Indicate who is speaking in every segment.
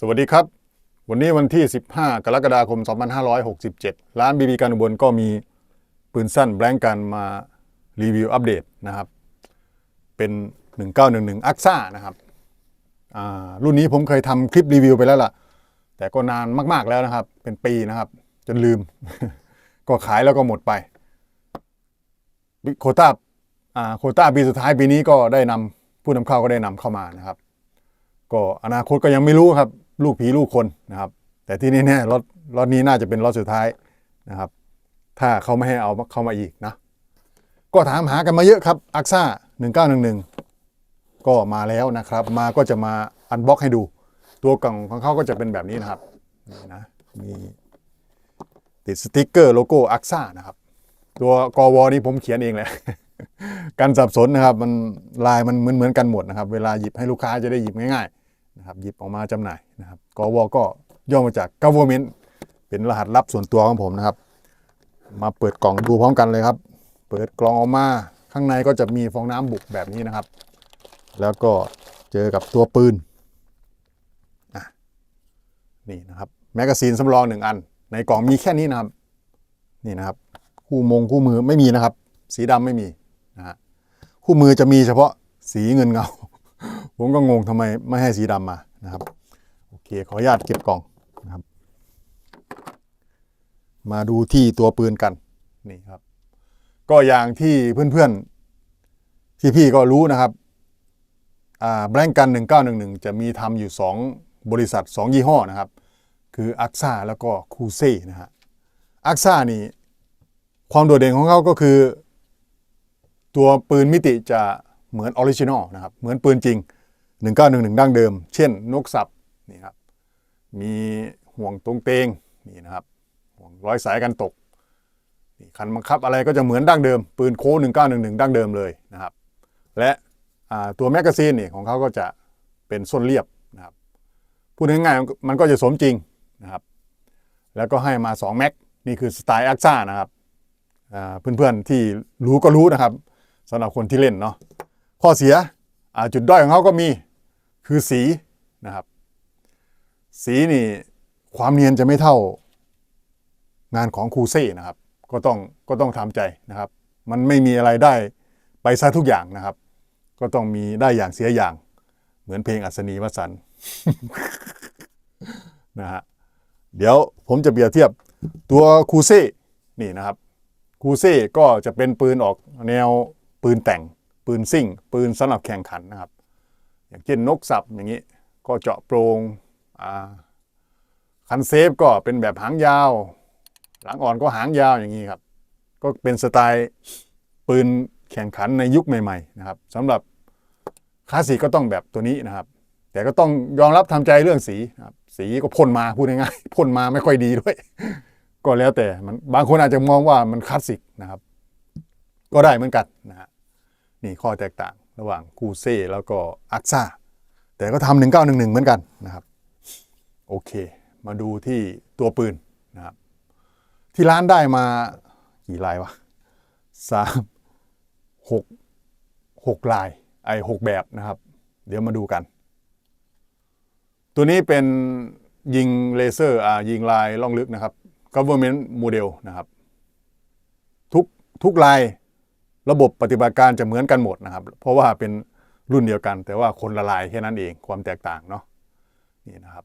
Speaker 1: สวัสดีครับ วันนี้วันที่ 15 กรกฎาคม 2567 ร้านบีบีการอุบลก็มีปืนสั้นแบงกันมารีวิวอัปเดตนะครับ เป็น 1911อักซ่านะครับอ่ารุ่นนี้ผมเคยทำคลิปรีวิวไปแล้วล่ะ แต่ก็นานมากๆแล้วนะครับ เป็นปีนะครับ จนลืม ก็ขายแล้วก็หมดไป โคต้าอ่าโคต้าปีสุดท้ายปีนี้ก็ได้นำผู้นำเข้าก็ได้นำเข้ามานะครับก็อนาคตก็ยังไม่รู้ครับ ลูกผีลูกคนนะครับ แต่ที่นี่เนี่ยรถรถนี้น่าจะเป็นรถสุดท้ายนะครับ ถ้าเขาไม่ให้เอาเข้ามาอีกนะ ก็ถามหากันมาเยอะครับอักซ่า1911 ก็มาแล้วนะครับ มาก็จะมาอันบ็อกให้ดู ตัวกล่องของเขาก็จะเป็นแบบนี้นะครับนี่นะมีติดสติกเกอร์โลโก้อักซ่านะครับ ตัวกวนี้ผมเขียนเองแหละการสับสนนะครับมันลายมันเหมือนเหมือนกันหมดนะครับ เวลาหยิบให้ลูกค้าจะได้หยิบง่ายๆนะครับหยิบออกมาจำหน่าย นะครับกวก็ย่อมาจาก government เป็นรหัสลับส่วนตัวของผมนะครับ มาเปิดกล่องดูพร้อมกันเลยครับ เปิดกล่องออกมาข้างในก็จะมีฟองน้ำบุกแบบนี้นะครับ แล้วก็เจอกับตัวปืนนี่นะครับแมกกาซีนสำรองหนึ่งอัน ในกล่องมีแค่นี้นะครับ นี่นะครับคู่มงคู่มือไม่มีนะครับ สีดำไม่มีนะฮะคู่มือจะมีเฉพาะสีเงินเงา ผมก็งงทำไมไม่ให้สีดำมานะครับ เคขออนุญาตเก็บกล่องนะครับ มาดูที่ตัวปืนกันนี่ครับ ก็อย่างที่เพื่อนๆที่พี่ก็รู้นะครับอ่าแบงกัน 1911 จะมีทำอยู่ 2 บริษัท 2 ยี่ห้อนะครับ คืออักซ่าแล้วก็คูเซ่นะฮะอักซ่านี่ความโดดเด่นของเขาก็คือ ตัวปืนมิติจะเหมือนออริจินอลนะครับ เหมือนปืนจริง 1911 ดั้งเดิม เช่น นกสับนี่ครับ มีห่วงตรงเตงนี่นะครับห่วงร้อยสายกันตกนี่คันบังคับอะไรก็จะเหมือนดั้งเดิม ปืนโค้1911 ดั้งเดิมเลยนะครับ และตัวแมกกาซีนนี่ของเขาก็จะเป็นส้นเรียบนะครับพูดง่ายๆมันก็จะสมจริงนะครับ แล้วก็ให้มา 2 แม็กนี่คือสไตล์อักซ่านะครับเพื่อนๆที่รู้ก็รู้นะครับสำหรับคนที่เล่นเนาะข้อเสียจุดด้อยของเขาก็มีคือสีนะครับ สีนี่ความเนียนจะไม่เท่างานของคูเซ่นะครับ ก็ต้องก็ต้องทำใจนะครับ มันไม่มีอะไรได้ไปซะทุกอย่างนะครับ ก็ต้องมีได้อย่างเสียอย่าง เหมือนเพลงอัศนีวสันนะฮะเดี๋ยวผมจะเปรียบเทียบตัวคูเซ่นี่นะครับคูเซ่ก็จะเป็นปืนออกแนวปืนแต่ง ปืนซิ่ง ปืนสำหรับแข่งขันนะครับ อย่างเช่นนกสับอย่างนี้ ก็เจาะโปรงอ่า คันเซฟก็เป็นแบบหางยาว หลังอ่อนก็หางยาวอย่างนี้ครับ ก็เป็นสไตล์ปืนแข่งขันในยุคใหม่ๆนะครับสำหรับคลาสสิกก็ต้องแบบตัวนี้นะครับ แต่ก็ต้องยอมรับทำใจเรื่องสีครับสีก็พ่นมาพูดง่ายๆพ่นมาไม่ค่อยดีด้วย ก็แล้วแต่มันบางคนอาจจะมองว่ามันคลาสสิกนะครับ ก็ได้เหมือนกันนะฮะนี่ข้อแตกต่างระหว่างกูเซ่แล้วก็อักซ่าแต่ก็ทำหนึ่งเก้าหนึ่งหนึ่งเหมือนกันนะครับ โอเค มาดูที่ตัวปืนนะครับ ที่ร้านได้มากี่ลายวะสามหกหกลายไอหกแบบนะครับ เดี๋ยวมาดูกัน ตัวนี้เป็นยิงเลเซอร์อ่ายิงลายล่องลึกนะครับ government model นะครับ ทุกทุกลายระบบปฏิบัติการจะเหมือนกันหมดนะครับ เพราะว่าเป็นรุ่นเดียวกัน แต่ว่าคนละลายแค่นั้นเองความแตกต่างเนาะนี่นะครับ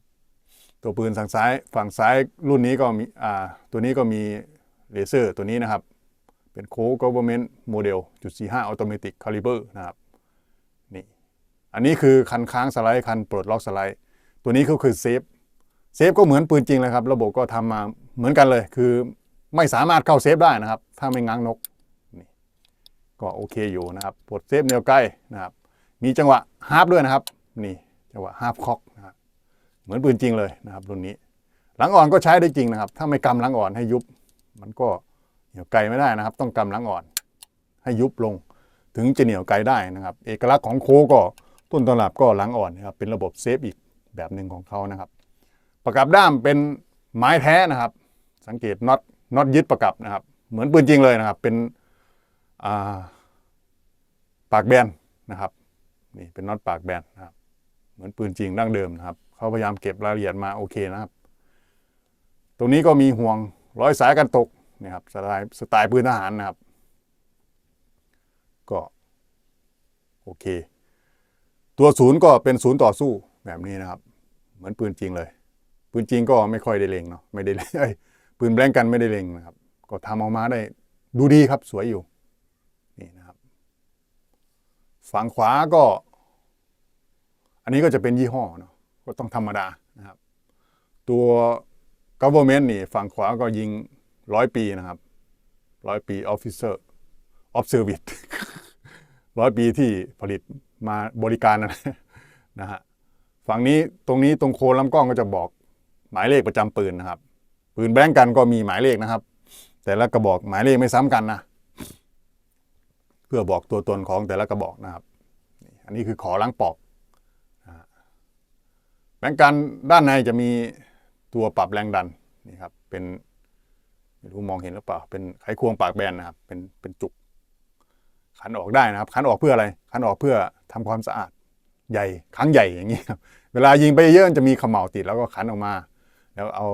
Speaker 1: ตัวปืนฝั่งซ้ายฝั่งซ้ายรุ่นนี้ก็มีอ่าตัวนี้ก็มีเลเซอร์ตัวนี้นะครับ เป็นโค้ government model จุด45 automatic caliber นะครับนี่อันนี้คือคันค้างสไลด์คันปลดล็อกสไลด์ ตัวนี้ก็คือเซฟเซฟก็เหมือนปืนจริงเลยครับ ระบบก็ทำมาเหมือนกันเลย คือไม่สามารถเข้าเซฟได้นะครับ ถ้าไม่ง้างนกนี่ก็โอเคอยู่นะครับปลดเซฟแนวใกล้นะครับ มีจังหวะฮาร์ปด้วยนะครับ นี่จังหวะฮาร์ปคอกนะครับ เหมือนปืนจริงเลยนะครับรุ่นนี้ หลังอ่อนก็ใช้ได้จริงนะครับ ถ้าไม่กำหลังอ่อนให้ยุบ มันก็เหนียวไกลไม่ได้นะครับ ต้องกำหลังอ่อน ให้ยุบลง ถึงจะเหนียวไกลได้นะครับ เอกลักษณ์ของโคก็ต้นตำรับก็หลังอ่อนนะครับ เป็นระบบเซฟอีกแบบหนึ่งของเขานะครับ ประกับด้ามเป็นไม้แท้นะครับ สังเกตน็อตน็อตยึดประกับนะครับ เหมือนปืนจริงเลยนะครับ เป็นาปากแบนนะครับนี่เป็นน็อตปากแบนนะครับ เหมือนปืนจริงดั้งเดิมนะครับ เขาพยายามเก็บรายละเอียดมาโอเคนะครับ ตรงนี้ก็มีห่วงร้อยสายกันตกนะครับสไตล์สไตล์ปืนทหารนะครับ ก็โอเค ตัวศูนย์ก็เป็นศูนย์ต่อสู้แบบนี้นะครับ เหมือนปืนจริงเลย ปืนจริงก็ไม่ค่อยได้เล็งเนาะไม่ได้เล็งเอ้ยปืนแบงกันไม่ได้เล็งนะครับ ก็ทำออกมาได้ดูดีครับสวยอยู่นี่นะครับ ฝั่งขวาก็ อันนี้ก็จะเป็นยี่ห้อเนาะ ก็ต้องธรรมดานะครับ ตัว government นี่ฝั่งขวาก็ยิงร้อยปีนะครับร้อยปี officer of service ร้อยปีที่ผลิตมาบริการนะนะฮะฝั่งนี้ตรงนี้ตรงโคนลำกล้องก็จะบอกหมายเลขประจำปืนนะครับ ปืนแบงก์กันก็มีหมายเลขนะครับ แต่ละกระบอกหมายเลขไม่ซ้ำกันนะ เพื่อบอกตัวตนของแต่ละกระบอกนะครับนี่อันนี้คือขอล้างปอก แบงก์กันด้านในจะมีตัวปรับแรงดันนี่ครับเป็นไม่รู้มองเห็นหรือเปล่า เป็นไขควงปากแบนนะครับ เป็นเป็นจุก ขันออกได้นะครับ ขันออกเพื่ออะไร ขันออกเพื่อทำความสะอาดใหญ่ครั้งใหญ่อย่างนี้ครับ เวลายิงไปเยอะจะมีเขม่าติดแล้วก็ขันออกมา แล้วเอา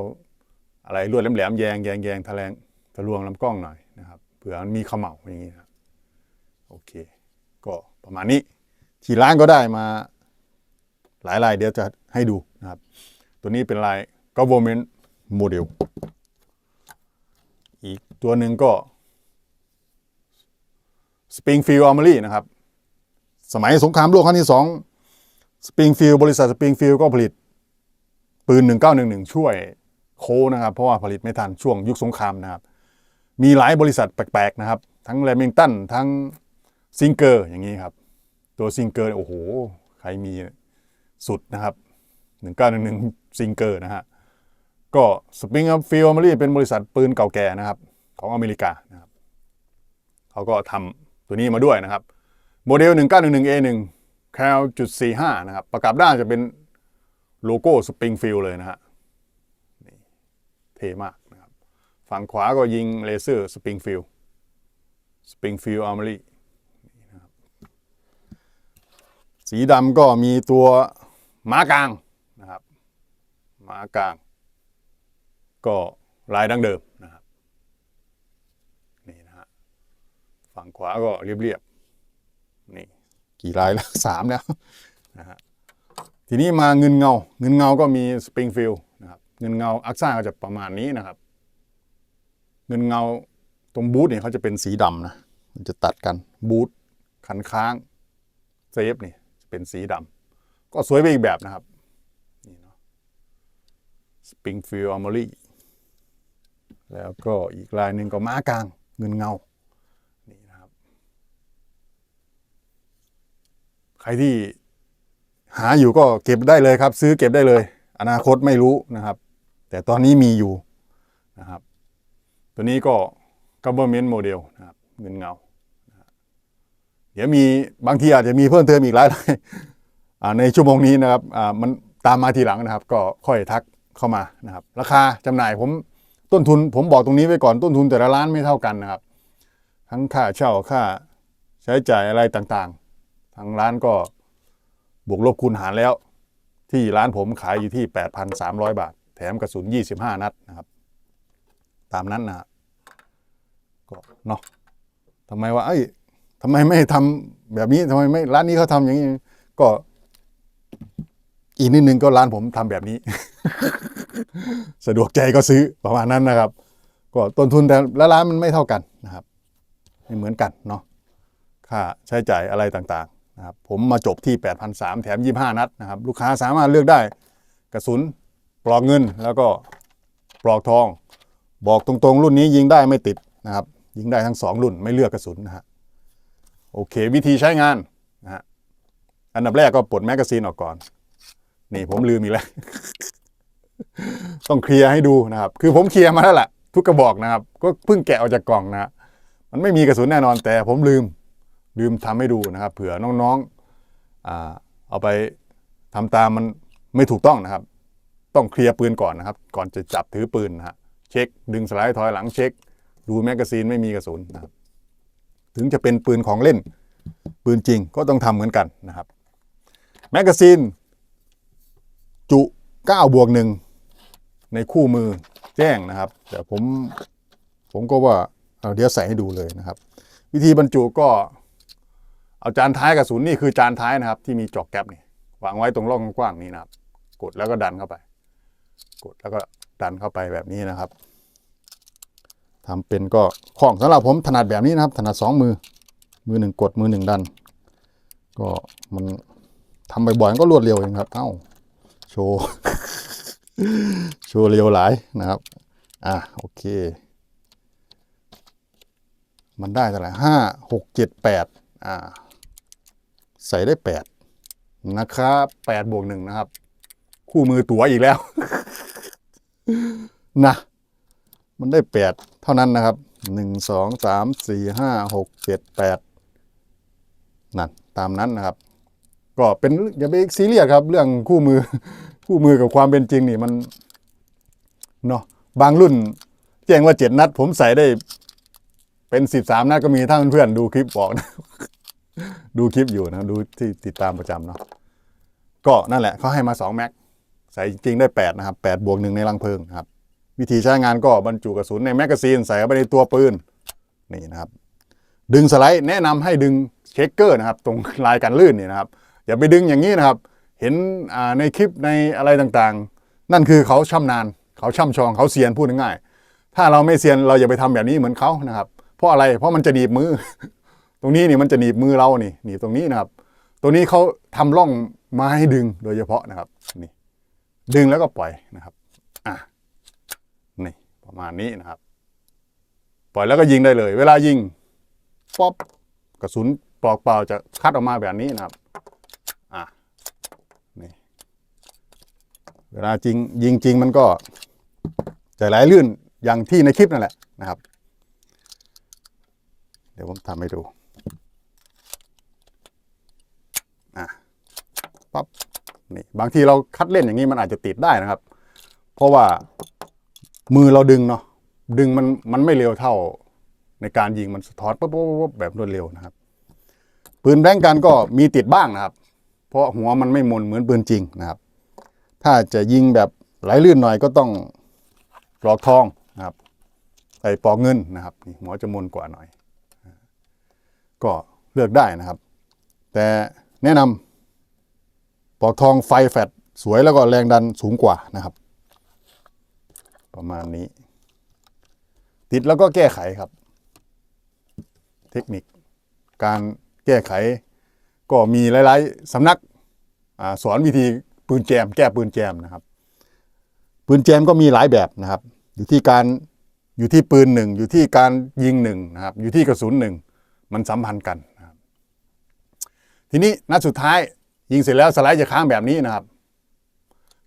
Speaker 1: อะไรลวดแหลมๆแยงแยงแยงทะแลงทะลวงลำกล้องหน่อยนะครับเผื่อมันมีเขม่าอย่างนี้ครับโอเค ก็ประมาณนี้ที่ร้านก็ได้มา หลายลายเดี๋ยวจะให้ดูนะครับ ตัวนี้เป็นลาย government model อีกตัวหนึ่งก็ Springfield Armory นะครับ สมัยสงครามโลกครั้งที่สองสปริงฟิลบริษัทสปริงฟิลก็ผลิต ปืน 1911 ช่วยโคนะครับ เพราะว่าผลิตไม่ทันช่วงยุคสงครามนะครับ มีหลายบริษัทแปลกๆนะครับ ทั้งแรมิงตันทั้งซิงเกอร์อย่างนี้ครับ ตัวซิงเกอร์โอ้โห ใครมี สุดนะครับ 1911ซิงเกอร์นะฮะ ก็สปริงฟิลอาร์มอรี่เป็นบริษัทปืนเก่าแก่นะครับ ของอเมริกานะครับเขาก็ทำตัวนี้มาด้วยนะครับ โมเดล 1911A1 c a l จุด45นะครับ ประกับด้านจะเป็นโลโก้สปริงฟิลเลยนะฮะนี่เท่มากนะครับ ฝั่งขวาก็ยิงเลเซอร์สปริงฟิลสปริงฟิลอาร์มอรี่สีดำก็มีตัว ม้ากลางนะครับม้ากลาง ก็ลายดั้งเดิมนะครับนี่นะฮะฝั่งขวาก็เรียบๆนี่กี่ลายแล้วสามแล้วนะฮะทีนี้มาเงินเงา เงินเงาก็มีสปริงฟิลนะครับเงินเงาอักซ่าก็จะประมาณนี้นะครับ เงินเงาตรงบูธเนี่ยเขาจะเป็นสีดำนะมันจะตัดกันบูธคันค้างเซฟนี่เป็นสีดำ ก็สวยไปอีกแบบนะครับนี่เนาะ Springfield Armory แล้วก็อีกลายหนึ่งก็ม้ากลางเงินเงานี่นะครับ ใครที่หาอยู่ก็เก็บได้เลยครับ ซื้อเก็บได้เลย อนาคตไม่รู้นะครับ แต่ตอนนี้มีอยู่นะครับ ตัวนี้ก็ government model นะครับเงินเงา เดี๋ยวมีบางทีอาจจะมีเพิ่มเติมอีกหลายอ่า ในชั่วโมงนี้นะครับมันตามมาทีหลังนะครับ ก็ค่อยทักเข้ามานะครับ ราคาจำหน่ายผมต้นทุนผมบอกตรงนี้ไว้ก่อนต้นทุนแต่ละร้านไม่เท่ากันนะครับ ทั้งค่าเช่าค่าใช้จ่ายอะไรต่างๆ ทางร้านก็บวกลบคูณหารแล้ว ที่ร้านผมขายอยู่ที่ 8,300 บาท แถมกระสุน 25 นัดนะครับ ตามนั้นนะครับก็เนาะทำไมว่าเอ้ยทำไมไม่ทำแบบนี้ทำไมไม่ร้านนี้เขาทำอย่างนี้ก็ อีกนิดนึงก็ร้านผมทำแบบนี้ สะดวกใจก็ซื้อประมาณนั้นนะครับ ก็ต้นทุนแต่ละร้านมันไม่เท่ากันนะครับไม่เหมือนกันเนาะค่าใช้จ่ายอะไรต่างๆนะครับผมมาจบที่ 8,300แถม 25 นัดนะครับ ลูกค้าสามารถเลือกได้ กระสุนปลอกเงินแล้วก็ปลอกทอง บอกตรงๆ รุ่นนี้ยิงได้ไม่ติดนะครับ ยิงได้ทั้ง 2 รุ่นไม่เลือกกระสุนนะฮะโอเค วิธีใช้งานนะฮะอันดับแรกก็ปลดแมกกาซีนออกก่อน นี่ผมลืมอีกแล้ว ต้องเคลียร์ให้ดูนะครับ คือผมเคลียร์มาแล้วแหละทุกกระบอกนะครับ ก็เพิ่งแกะออกจากกล่องนะมันไม่มีกระสุนแน่นอนแต่ผมลืมลืมทำให้ดูนะครับ เผื่อน้องๆเอาไปทำตามมันไม่ถูกต้องนะครับ ต้องเคลียร์ปืนก่อนนะครับ ก่อนจะจับถือปืนนะฮะเช็ค ดึงสไลด์ถอยหลังเช็ค ดูแมกกาซีนไม่มีกระสุนนะครับ ถึงจะเป็นปืนของเล่น ปืนจริงก็ต้องทำเหมือนกันนะครับ แมกกาซีน จุ9บวกหนึ่งในคู่มือแจ้งนะครับ แต่ผมผมก็ว่าเอาเดี๋ยวใส่ให้ดูเลยนะครับ วิธีบรรจุก็เอาจานท้ายกระสุนนี่คือจานท้ายนะครับ ที่มีจอกแก๊ปนี่วางไว้ตรงร่องกว้างนี้นะครับ กดแล้วก็ดันเข้าไป กดแล้วก็ดันเข้าไปแบบนี้นะครับทำเป็นก็ของสำหรับผมถนัดแบบนี้นะครับ ถนัดสองมือ มือหนึ่งกดมือหนึ่งดัน ก็มันทำบ่อยๆก็รวดเร็วเองครับ เอ้า ว์ โชว์เร็วหลายนะครับ อะโอเค มันได้เท่าไหร่ห้าหกเจ็ดแปดอ่า ใส่ได้แปดนะครับแปดบวกหนึ่งนะครับ คู่มือตั๋วอีกแล้ว นะ มันได้แปดเท่านั้นนะครับหนึ่งสองสามสี่ห้าหกเจ็ดแปดนั่นตามนั้นนะครับ ก็เป็นอย่าไปซีเรียสครับ เรื่องคู่มือคู่มือกับความเป็นจริงนี่มันเนาะบางรุ่นแจ้งว่าเจ็ดนัด ผมใส่ได้เป็นสิบสามนัดก็มีถ้าเพื่อนๆดูคลิปบอกนะดูคลิปอยู่นะ ดูที่ติดตามประจำเนาะก็นั่นแหละเขาให้มาสองแม็ก ใส่จริงได้แปดนะครับแปดบวกหนึ่งในรังเพลิงครับ วิธีใช้งานก็บรรจุกระสุนในแมกกาซีนใส่เข้าไปในตัวปืน นี่นะครับ ดึงสไลด์แนะนำให้ดึงเช็คเกอร์นะครับ ตรงลายกันลื่นนี่นะครับ อย่าไปดึงอย่างนี้นะครับ เห็นในคลิปในอะไรต่างๆ นั่นคือเขาช่ำนาญ เขาช่ำชองเขาเซียนพูดง่ายๆถ้าเราไม่เซียนเราอย่าไปทำแบบนี้เหมือนเขานะครับ เพราะอะไรเพราะมันจะหนีบมือ ตรงนี้นี่มันจะหนีบมือเรานี่หนีบตรงนี้นะครับตรงนี้เขาทำร่องมาให้ดึงโดยเฉพาะนะครับนี่ดึงแล้วก็ปล่อยนะครับอะนี่ประมาณนี้นะครับ ปล่อยแล้วก็ยิงได้เลย เวลายิงป๊อปกระสุนปลอกเปล่าจะคัดออกมาแบบนี้นะครับ อะนี่ เวลาจริงยิงจริงมันก็จะไหลลื่นอย่างที่ในคลิปนั่นแหละนะครับ เดี๋ยวผมทำให้ดูอะป๊อปนี่บางทีเราคัดเล่นอย่างนี้มันอาจจะติดได้นะครับ เพราะว่ามือเราดึงเนาะดึงมันมันไม่เร็วเท่าในการยิงมันสะท้อนปุ๊บปุ๊บปุ๊บแบบรวดเร็วนะครับ ปืนแบงก์กันก็มีติดบ้างนะครับ เพราะหัวมันไม่มนเหมือนปืนจริงนะครับ ถ้าจะยิงแบบไหลลื่นหน่อยก็ต้องปลอกทองนะครับไอ้ปลอกเงินนะครับหัวจะมนกว่าหน่อย ก็เลือกได้นะครับ แต่แนะนำปลอกทองไฟแฟตสวยแล้วก็แรงดันสูงกว่านะครับ ประมาณนี้ ติดแล้วก็แก้ไขครับ เทคนิคการแก้ไขก็มีหลาย ๆสำนักอสอนวิธี ปืนแจม แก้ปืนแจมนะครับ ปืนแจมก็มีหลายแบบนะครับ อยู่ที่การอยู่ที่ปืนหนึ่งอยู่ที่การยิงหนึ่งนะครับ อยู่ที่กระสุนหนึ่งมันสัมพันธ์กันนะครับ ทีนี้นัดสุดท้ายยิงเสร็จแล้วสไลด์จะค้างแบบนี้นะครับ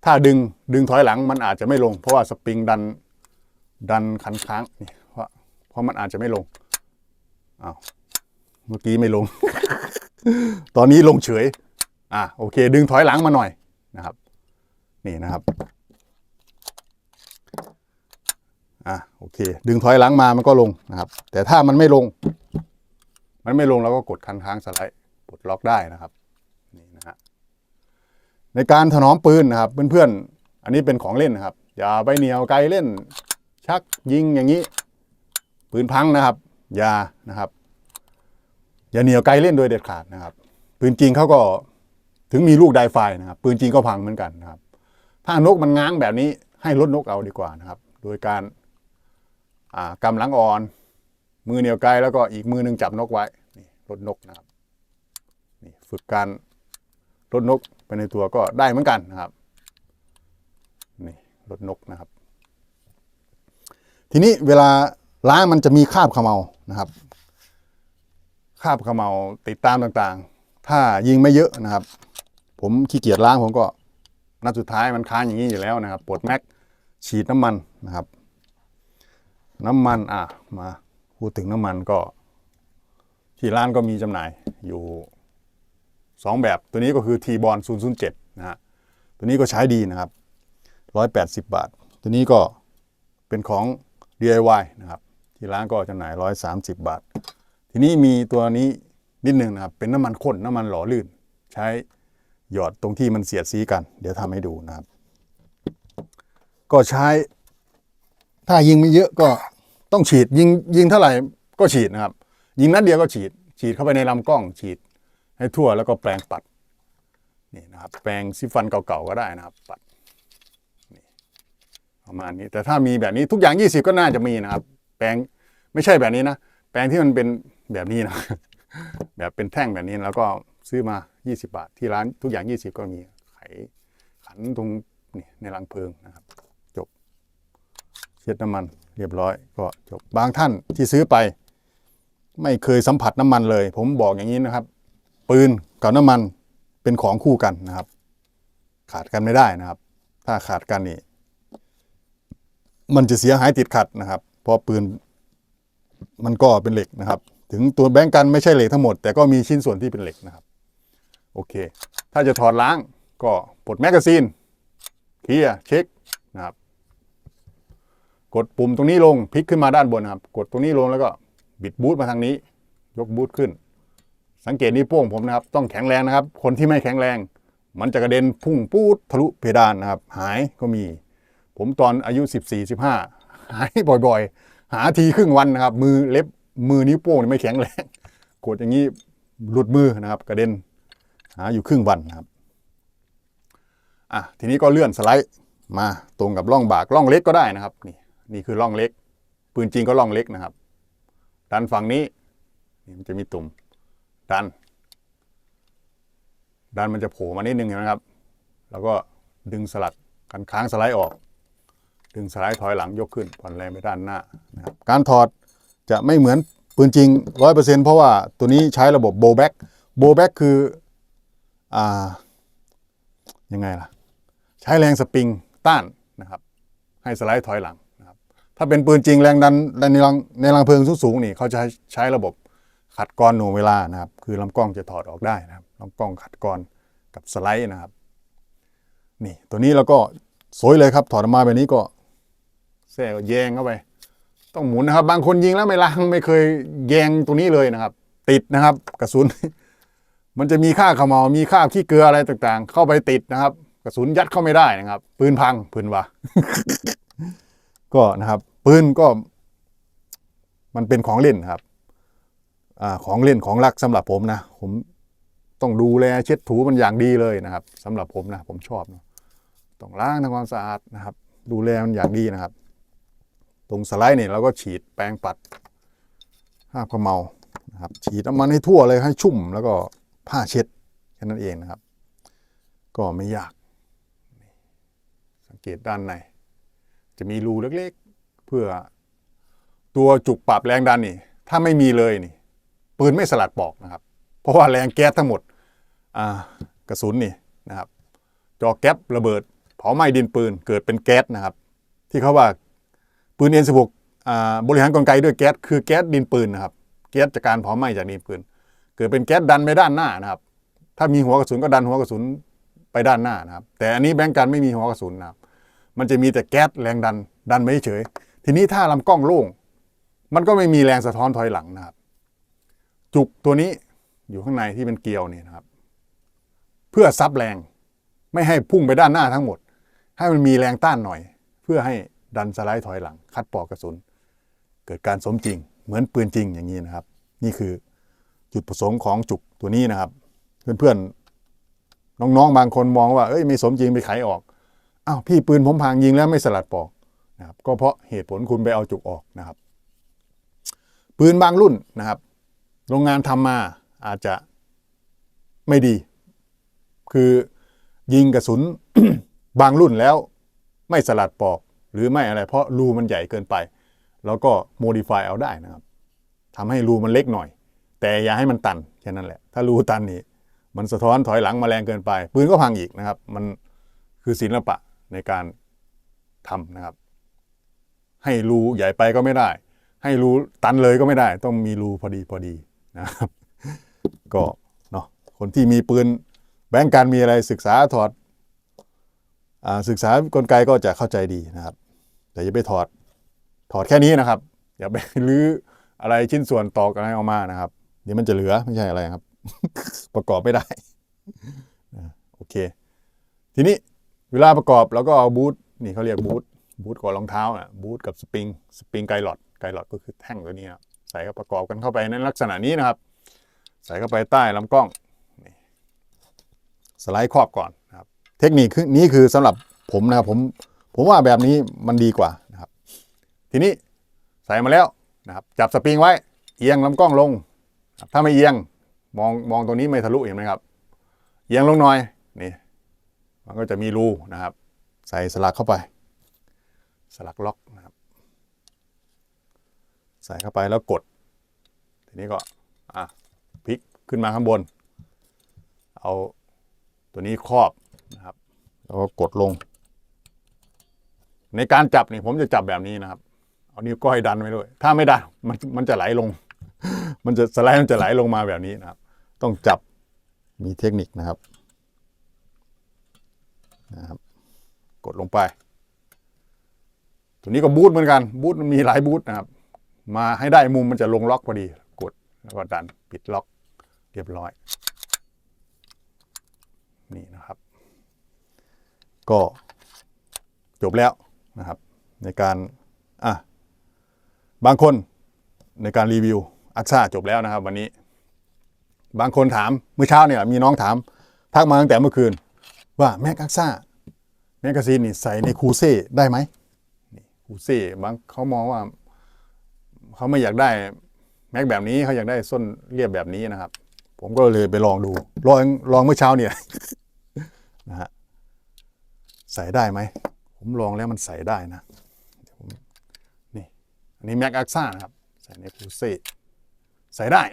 Speaker 1: ถ้าดึงดึงถอยหลังมันอาจจะไม่ลง เพราะว่าสปริงดันดันคันค้างนี่เพราะเพราะมันอาจจะไม่ลงอ้าวเมื่อกี้ไม่ลง ตอนนี้ลงเฉย อะโอเค ดึงถอยหลังมาหน่อย นะครับ นี่นะครับอะโอเค ดึงถอยหลังมามันก็ลงนะครับ แต่ถ้ามันไม่ลง มันไม่ลงเราก็กดคันค้างสไลด์ปลดล็อกได้นะครับนี่นะฮะในการถนอมปืนนะครับเพื่อนๆอันนี้เป็นของเล่นนะครับ อย่าไปเหนียวไกลเล่น ชักยิงอย่างนี้ปืนพังนะครับ อย่านะครับ อย่าเหนียวไกลเล่นโดยเด็ดขาดนะครับปืนจริงเขาก็ ถึงมีลูกไดไฟนะครับปืนจริงก็พังเหมือนกันนะครับ ถ้านกมันง้างแบบนี้ให้ลดนกเอาดีกว่านะครับ โดยการอ่ากำลังอ่อน มือเหนียวไกลแล้วก็อีกมือหนึ่งจับนกไว้นี่ลดนกนะครับนี่ฝึกการรถนกไปในตัวก็ได้เหมือนกันนะครับนี่รถนกนะครับ ทีนี้เวลาล้างมันจะมีคราบเขมเมานะครับคราบเขมเมาติดตามต่างๆ ถ้ายิงไม่เยอะนะครับ ผมขี้เกียจล้างผมก็นัดสุดท้ายมันค้างอย่างนี้อยู่แล้วนะครับปลดแม็กฉีดน้ำมันนะครับ น้ำมันอะมาพูดถึงน้ำมันก็ ที่ร้านก็มีจำหน่ายอยู่สองแบบตัวนี้ก็คือ T บอล007นย์เจ็ดนะฮะตัวนี้ก็ใช้ดีนะครับ 180 บาท ตัวนี้ก็เป็นของ DIY นะครับ ที่ร้านก็จำหน่าย 130 บาท ทีนี้มีตัวนี้นิดหนึ่งนะครับ เป็นน้ำมันข้นน้ำมันหล่อลื่น ใช้ หยอดตรงที่มันเสียดสีกัน เดี๋ยวทำให้ดูนะครับ ก็ใช้ ถ้ายิงไม่เยอะก็ต้องฉีดยิงยิงเท่าไหร่ก็ฉีดนะครับ ยิงนัดเดียวก็ฉีด ฉีดเข้าไปในลำกล้องฉีด ให้ทั่วแล้วก็แปรงปัดนี่นะครับ แปรงซิฟันเก่าๆก็ได้นะครับ ปัดนี่ประมาณนี้ แต่ถ้ามีแบบนี้ทุกอย่าง 20 ก็น่าจะมีนะครับ แปรงไม่ใช่แบบนี้นะ แปรงที่มันเป็นแบบนี้นะ แบบเป็นแท่งแบบนี้แล้วก็ ซื้อมา 20 บาท ที่ร้านทุกอย่าง 20 ก็มีไขขันตรงนี่ในรังเพลิงนะครับ จบ เช็ดน้ำมันเรียบร้อยก็จบ บางท่านที่ซื้อไป ไม่เคยสัมผัสน้ำมันเลย ผมบอกอย่างนี้นะครับ ปืนกับน้ำมันเป็นของคู่กันนะครับ ขาดกันไม่ได้นะครับ ถ้าขาดกันนี่มันจะเสียหายติดขัดนะครับ เพราะปืนมันก็เป็นเหล็กนะครับ ถึงตัวแบงก์กันไม่ใช่เหล็กทั้งหมด แต่ก็มีชิ้นส่วนที่เป็นเหล็กนะครับ โอเค ถ้าจะถอดล้างก็ปลดแมกกาซีนเคลียร์เช็คนะครับ กดปุ่มตรงนี้ลงพลิกขึ้นมาด้านบนนะครับ กดตรงนี้ลงแล้วก็บิดบูทมาทางนี้ ยกบูทขึ้น สังเกตนิ้วโป้งผมนะครับ ต้องแข็งแรงนะครับ คนที่ไม่แข็งแรง มันจะกระเด็นพุ่งปูดทะลุเพดานนะครับ หายก็มี ผมตอนอายุ 14 15 หายบ่อยๆ หาทีครึ่งวันนะครับ มือเล็บมือนิ้วโป้งไม่แข็งแรง กดอย่างนี้หลุดมือนะครับ กระเด็น หาอยู่ครึ่งวันครับอะทีนี้ก็เลื่อนสไลด์มาตรงกับร่องบากร่องเล็กก็ได้นะครับ นี่นี่คือร่องเล็ก ปืนจริงก็ร่องเล็กนะครับ ดันฝั่งนี้นี่มันจะมีตุ่มดัน ดันมันจะโผล่มานิดนึงเห็นะครับ แล้วก็ดึงสลัดกันค้างสไลด์ออก ดึงสไลด์ถอยหลังยกขึ้นผ่อนแรงไปด้านหน้านะครับการถอดจะไม่เหมือนปืนจริงร้อยเปอร์เซ็นเพราะว่าตัวนี้ใช้ระบบโบแบ็กโบแบ็กคือ ยังไงล่ะ ใช้แรงสปริงต้านนะครับ ให้สไลด์ถอยหลังนะครับ ถ้าเป็นปืนจริงแรงดันในรังในรังเพลิงสูงๆนี่เขาจะใช้ระบบขัดกรหน่วงเวลานะครับ คือลำกล้องจะถอดออกได้นะครับลำกล้องขัดกรกับสไลด์นะครับ นี่ตัวนี้เราก็สวยเลยครับ ถอดออกมาแบบนี้ก็แส่แยงเข้าไป ต้องหมุนนะครับ บางคนยิงแล้วไม่ล้างไม่เคยแยงตรงนี้เลยนะครับ ติดนะครับ กระสุน มันจะมีค่าขมเหลามีค่าขี้เกลืออะไรต่างๆ เข้าไปติดนะครับ กระสุนยัดเข้าไม่ได้นะครับ ปืนพังปืนวะก็นะครับ ปืนก็ มันเป็นของเล่นครับอ่าของเล่นของรักสำหรับผมนะ ผมต้องดูแลเช็ดถูมันอย่างดีเลยนะครับสำหรับผมนะ ผมชอบนะต้องล้างทำความสะอาดนะครับ ดูแลมันอย่างดีนะครับ ตรงสไลด์เนี่ยเราก็ฉีดแปรงปัดห้าขมเมานะครับ ฉีดน้ำมันให้ทั่วเลยให้ชุ่มแล้วก็ ผ้าเช็ดแค่นั้นเองนะครับ ก็ไม่ยาก สังเกตด้านใน จะมีรูเล็กๆ เพื่อตัวจุกปรับแรงดันนี่ ถ้าไม่มีเลยนี่ ปืนไม่สลัดปอกนะครับ เพราะว่าแรงแก๊สทั้งหมดกระสุนนี่นะครับ จอแก๊ประเบิดเผาไหม้ดินปืนเกิดเป็นแก๊สนะครับ ที่เขาว่าปืนเอ็นสิบหกบริหารกลไกด้วยแก๊สคือแก๊สดินปืนนะครับ แก๊สจากการเผาไหม้จากดินปืน กิดเป็นแก๊สดันไปด้านหน้านะครับ ถ้ามีหัวกระสุนก็ดันหัวกระสุนไปด้านหน้านะครับ แต่อันนี้แบงก์กันไม่มีหัวกระสุนนะครับ มันจะมีแต่แก๊สแรงดันดันไม่เฉย ทีนี้ถ้าลำกล้องโล่ง มันก็ไม่มีแรงสะท้อนถอยหลังนะครับ จุกตัวนี้อยู่ข้างในที่เป็นเกลียวนี่นะครับ เพื่อซับแรงไม่ให้พุ่งไปด้านหน้าทั้งหมด ให้มันมีแรงต้านหน่อย เพื่อให้ดันสไลด์ถอยหลัง คัดปอกกระสุน เกิดการสมจริง เหมือนปืนจริงอย่างนี้นะครับ นี่คือ จุดประสงค์ของจุกตัวนี้นะครับ เพื่อนๆน้องๆบางคนมองว่าเอ้ยไม่สมจริงไปไขออกอ้าวพี่ปืนผมพังยิงแล้วไม่สลัดปอกนะครับก็เพราะเหตุผลคุณไปเอาจุกออกนะครับ ปืนบางรุ่นนะครับ โรงงานทำมาอาจจะไม่ดี คือยิงกระสุนบางรุ่นแล้วไม่สลัดปอกหรือไม่อะไร เพราะรูมันใหญ่เกินไป แล้วก็โมดิฟายเอาได้นะครับทำให้รูมันเล็กหน่อย แต่อย่าให้มันตันแค่นั้นแหละ ถ้ารูตันนี่มันสะท้อนถอยหลังมาแรงเกินไป ปืนก็พังอีกนะครับ มันคือศิลปะในการทำนะครับ ให้รูใหญ่ไปก็ไม่ได้ ให้รูตันเลยก็ไม่ได้ ต้องมีรูพอดีพอดีนะครับ ก็เนาะคนที่มีปืนแบงก์การมีอะไรศึกษาถอดอาศึกษากลไกก็จะเข้าใจดีนะครับ แต่อย่าไปถอดถอดแค่นี้นะครับ อย่าไปลื้ออะไรชิ้นส่วนตอกอะไรออกมานะครับ เดี๋ยวมันจะเหลือไม่ใช่อะไรครับ ประกอบไม่ได้โอเค ทีนี้เวลาประกอบเราก็เอาบูทนี่เขาเรียกบูทบูทก่อนรองเท้าอะบูทกับสปริงสปริงไกลอดไกลอดก็คือแท่งตัวนี้ครับใส่ก็ประกอบกันเข้าไปในลักษณะนี้นะครับ ใส่เข้าไปใต้ลำกล้องนี่สไลด์ครอบก่อนนะครับ เทคนิคคือนี้คือสำหรับผมนะครับผมผมว่าแบบนี้มันดีกว่านะครับ ทีนี้ใส่มาแล้วนะครับ จับสปริงไว้เอียงลำกล้องลง ถ้าไม่เอียงมองมองตรงนี้ไม่ทะลุเห็นไหมครับ เอียงลงหน่อยนี่มันก็จะมีรูนะครับ ใส่สลักเข้าไป สลักล็อกนะครับ ใส่เข้าไปแล้วกด ทีนี้ก็อะพลิกขึ้นมาข้างบน เอาตัวนี้ครอบนะครับ แล้วก็กดลง ในการจับนี่ผมจะจับแบบนี้นะครับ เอานิ้วก้อยดันไว้ด้วย ถ้าไม่ดันมันมันจะไหลลง มันจะสไลด์มันจะไหลลงมาแบบนี้นะครับ ต้องจับมีเทคนิคนะครับนะครับ กดลงไป ตัวนี้ก็บูทเหมือนกัน บูทมันมีหลายบูทนะครับ มาให้ได้มุมมันจะลงล็อกพอดี กดแล้วก็ดันปิดล็อกเรียบร้อย นี่นะครับ ก็จบแล้วนะครับ ในการอะบางคนในการรีวิว อักซ่าจบแล้วนะครับ วันนี้ บางคนถามเมื่อเช้าเนี่ยมีน้องถามทักมาตั้งแต่เมื่อคืน ว่าแม็กอักซ่าแมกกาซีนนี่ใส่ในคูเซ่ได้ไหมนี่คูเซ่บางเขามองว่า เขาไม่อยากได้แม็กแบบนี้เขาอยากได้ส้นเรียบแบบนี้นะครับ ผมก็เลยไปลองดูลองลองเมื่อเช้าเนี่ยนะฮะใส่ได้ไหม ผมลองแล้วมันใส่ได้นะนี่อันนี้แม็กอักซ่านะครับ ใส่ในคูเซ่ ใส่ได้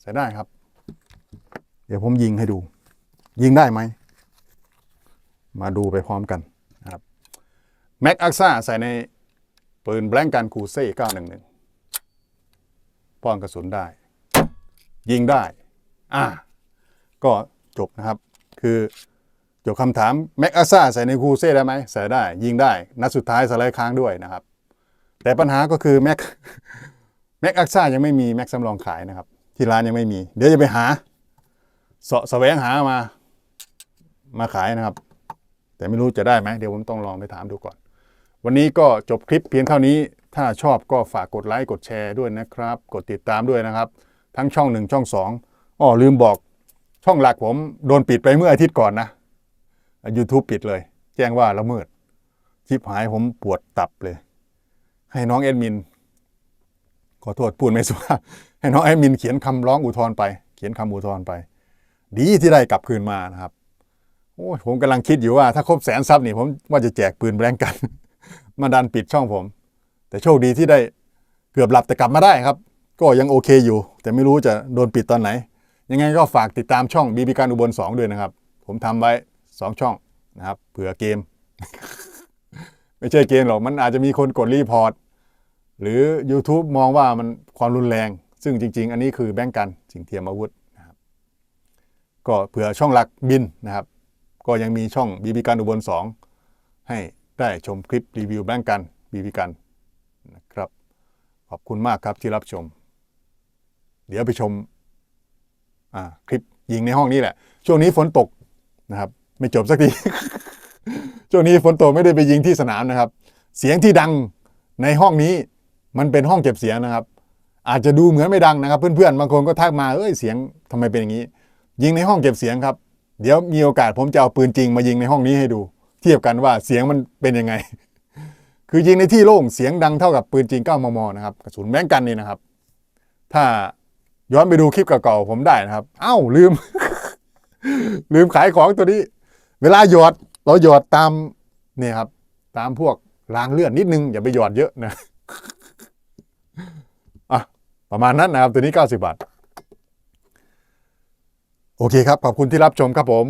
Speaker 1: ใส่ได้ครับ เดี๋ยวผมยิงให้ดู ยิงได้ไหม มาดูไปพร้อมกันนะครับแม็กอักซ่าใส่ในปืนแบล็งกันคูเซ่911 ป้องกระสุนได้ ยิงได้ อ่า ก็จบนะครับ คือจบคำถามแม็กอัซ่าใส่ในคูเซ่ได้ไหมใส่ได้ ยิงได้ นัดสุดท้ายสไลด์ค้างด้วยนะครับ แต่ปัญหาก็คือแม็ก แม็กอักซ่ายังไม่มีแม็กสำรองขายนะครับ ที่ร้านยังไม่มี เดี๋ยวจะไปหาเสาะแสวงหามา มาขายนะครับ แต่ไม่รู้จะได้ไหมเดี๋ยวผมต้องลองไปถามดูก่อน วันนี้ก็จบคลิปเพียงเท่านี้ ถ้าชอบก็ฝากกดไลค์กดแชร์ด้วยนะครับ กดติดตามด้วยนะครับ ทั้งช่องหนึ่งช่องสองอ้อลืมบอกช่องหลักผมโดนปิดไปเมื่ออาทิตย์ก่อนนะ YouTube ปิดเลย แจ้งว่าละเมิดชิปหายผมปวดตับเลย ให้น้องแอดมิน ขอโทษพูดไม่สุภาพให้น้องแอดมินเขียนคำร้องอุทธรณ์ไป เขียนคำอุทธรณ์ไป ดีที่ได้กลับคืนมานะครับโอ้ยผมกำลังคิดอยู่ว่าถ้าครบแสนซับนี่ผมว่าจะแจกปืนแบงกัน มาดันปิดช่องผม แต่โชคดีที่ได้เกือบหลับแต่กลับมาได้ครับ ก็ยังโอเคอยู่ แต่ไม่รู้จะโดนปิดตอนไหน ยังไงก็ฝากติดตามช่องบีบีการอุบล2ด้วยนะครับ ผมทำไว้ 2 ช่องนะครับเผื่อเกม ไม่ใช่เกมหรอกมันอาจจะมีคนกดรีพอร์ต หรือ YouTube มองว่ามันความรุนแรง ซึ่งจริง ๆ อันนี้คือแบ่งกันสิ่งเทียมอาวุธนะครับก็เผื่อช่องหลักบินนะครับ ก็ยังมีช่องบีบีกันอุบล2 ให้ได้ชมคลิปรีวิวแบ่งกันบีบีกันนะครับ ขอบคุณมากครับที่รับชม เดี๋ยวไปชมคลิปยิงในห้องนี้แหละ ช่วงนี้ฝนตกนะครับ ไม่จบสักที ช่วงนี้ฝนตกไม่ได้ไปยิงที่สนามนะครับ เสียงที่ดังในห้องนี้ มันเป็นห้องเก็บเสียงนะครับ อาจจะดูเหมือนไม่ดังนะครับ เพื่อนๆบางคนก็ทักมาเอ้ยเสียงทำไมเป็นอย่างนี้ ยิงในห้องเก็บเสียงครับ เดี๋ยวมีโอกาสผมจะเอาปืนจริงมายิงในห้องนี้ให้ดู เทียบกันว่าเสียงมันเป็นยังไง คือยิงในที่โล่งเสียงดังเท่ากับปืนจริง9มมนะครับกระสุนแบงกันนี่นะครับ ถ้าย้อนไปดูคลิปเก่าๆผมได้นะครับ เอ้าลืม ลืมขายของตัวนี้ เวลาหยอดเราหยอดตามเนี่ยครับ ตามพวกรางเลื่อนนิดนึงอย่าไปหยอดเยอะนะ อะประมาณนั้นนะครับตัวนี้ 90 บาท โอเคครับ ขอบคุณที่รับชมครับผม